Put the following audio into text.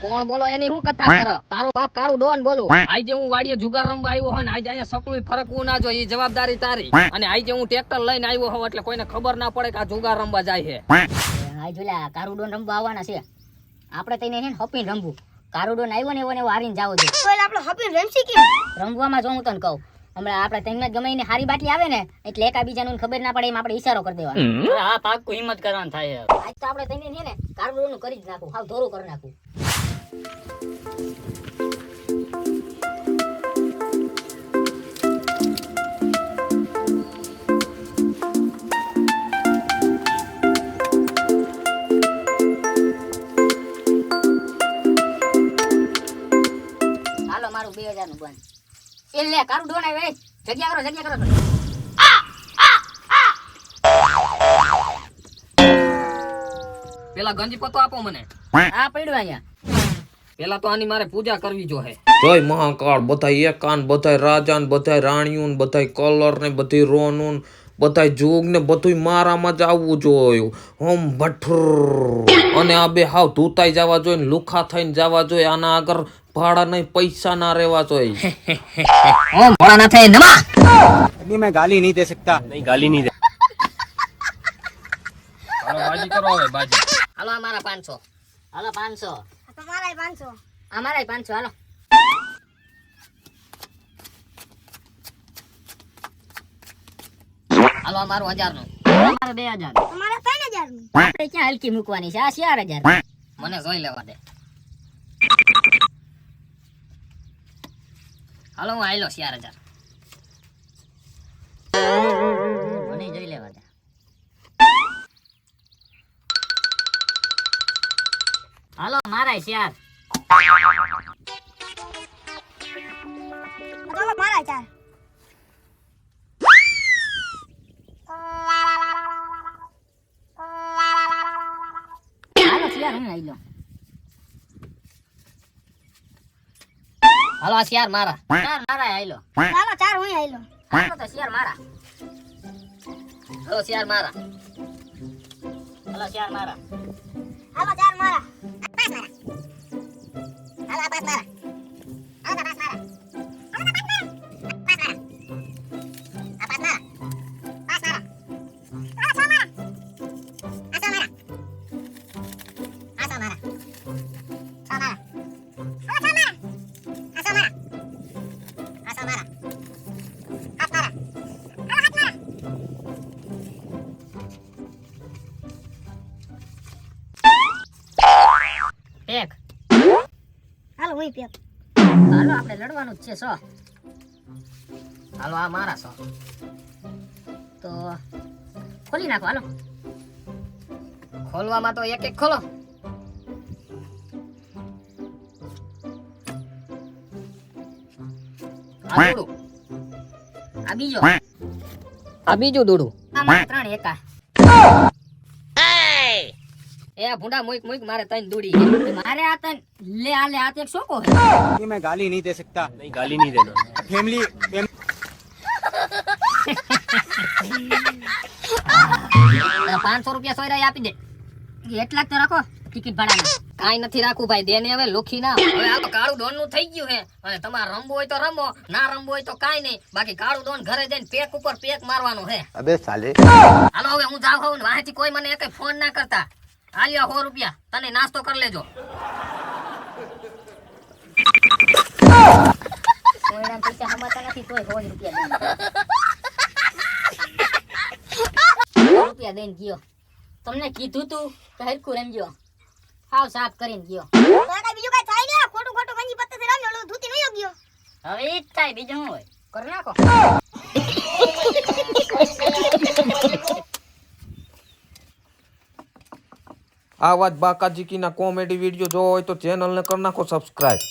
કોણ બોલો એની શું કથા કરો? તારો બાપ કાળું ડોન બોલો. આજે હું વાડીએ જુગાર રમવા આવ્યો હોય ને આજે અહીંયા સકલું ફરકવું ના જોઈએ જવાબદારી તારી. અને આજે હું ટ્રેક્ટર લઈને આવ્યો હોઉં એટલે કોઈને ખબર ના પડે કે આ જુગાર રમવા જાય છે. હા? જોલા કારુડોન રમવા આવવાના છે. આપણે તેને છે ને હપીને રમવું. કારુડોન આવ્યો ને એવો ને એવો હારીને જાવો આપણે રમશી કેમ? રમવામાં જો હું તને કહું. હમણાં આપણે તેમને ગમે હારી બાટલી આવે ને એટલે એકાબીજાનું ખબર ના પડે એમ આપણે ઈશારો કરી દેવાનો. આ પાક્કું હિંમત કરવાનું થાય આજ તો આપણે તેને છે ને કારુડોનું કરી જ નાખું હાવ ધોરું કરી નાખું. મારું બે હજારનું બંધ. એ કારું ડોન આવે. જગ્યા કરો જગ્યા કરો. પેલા ગંજી પતો આપો મને. આ પડ્યો અહીંયા. પેલા તો આની મારે પૂજા કરવી જો હે. જય મહાકાળ. બધાય એકાન બધાય રાજા ને બધાય રાણીઓ ને બધાય કલર ને બધી રોનું ને બધાય જોગ ને બધુંય મારામાં જ આવવું જોઈએ. હોમ ભઠ્ઠર. અને આ બે હાવ ધૂતાઈ જવા જોઈએ ને લુખા થઈને જવા જોઈએ. આના આગળ ભાડા નહીં પૈસા ના રહેવા જોઈએ ઓમ ભોળા ના થાય નમા अभी मैं गाली नहीं दे सकता नहीं गाली नहीं दे હાલો બાજી કરો હવે બાજી હાલો અમારા પાંચસો હાલો પાંચસો તમારા પાંચસો અમારા પાંચસો હાલો હાલો અમારું હજાર નું અમારે બે હજાર તમારા ત્રણ હજાર નું આપણે ક્યાં હલકી મૂકવાની છે આ ચાર હજાર મને જોઈ લેવા દે હાલો હું આયલો ચાર હજાર. મને જોઈ લેવા દે. હાલો મારા ચાર મારા ચાર હાલો ચાર હું આવી લો હાલો આ ચાર મારા. ચાર મારા આઈ લો ચાલો ચાર હું આયલો. હાલો તો શિયાર મારા. હાલો શિયાર મારા. હાલો શિયાર મારા. હાલો ચાર મારા. હાલો હું પેક હાલો આપણે લડવાનું જ છે સો. હાલો આ મારા સો. તો ખોલી નાખો હાલો. ખોલવામાં તો એક એક ખોલો. આ દોડું. આ બીજો. આ બીજું દોડું. આ મારા ત્રણ એકા. એ આ ભૂંડા મુઈક મુઈક મારે તઈને દોડી મારે આ તન લે આ લે આ તો એક શોકો હે अभी मैं गाली नहीं दे सकता नहीं गाली नहीं देना फैमिली फैमिली પાંચસો રૂપિયા સોયરા આપી દે એટલા જ તો રાખો ટિકિટ ભાડાના કાઈ નથી રાખવું ભાઈ દેને હવે લોખી ના હવે આ તો કાળું ડોન નું થઈ ગયું હે અને તમારે રમવું હોય તો રમો ના રમવું હોય તો કાઈ નહીં બાકી કાળું ડોન ઘરે જઈને પેક ઉપર પેક મારવાનું હે અબે સાલે હાલો હવે હું જાવ હોઉં ને વાંચી કોઈ મને એકે ફોન ના કરતા આલ્યો સો રૂપિયા તને નાસ્તો કરી લેજો. પૈસા હમાતા નથી તોય સો રૂપિયા રૂપિયા દઈને ગયો. તમને કીધું તું તો હરખું રમજો. હાવ સાફ કરીને ગયો. બીજું કઈ થાય ને ખોટું ખોટું ગંજી પત્તે રમ્યો ધૂતી નહીં ગયો. હવે એ જ થાય બીજું હોય? કરી નાખો. આવા વાત બાકાજીકીના કોમેડી વીડિયો જોવો હોય તો ચેનલને કરી નાખો સબસ્ક્રાઈબ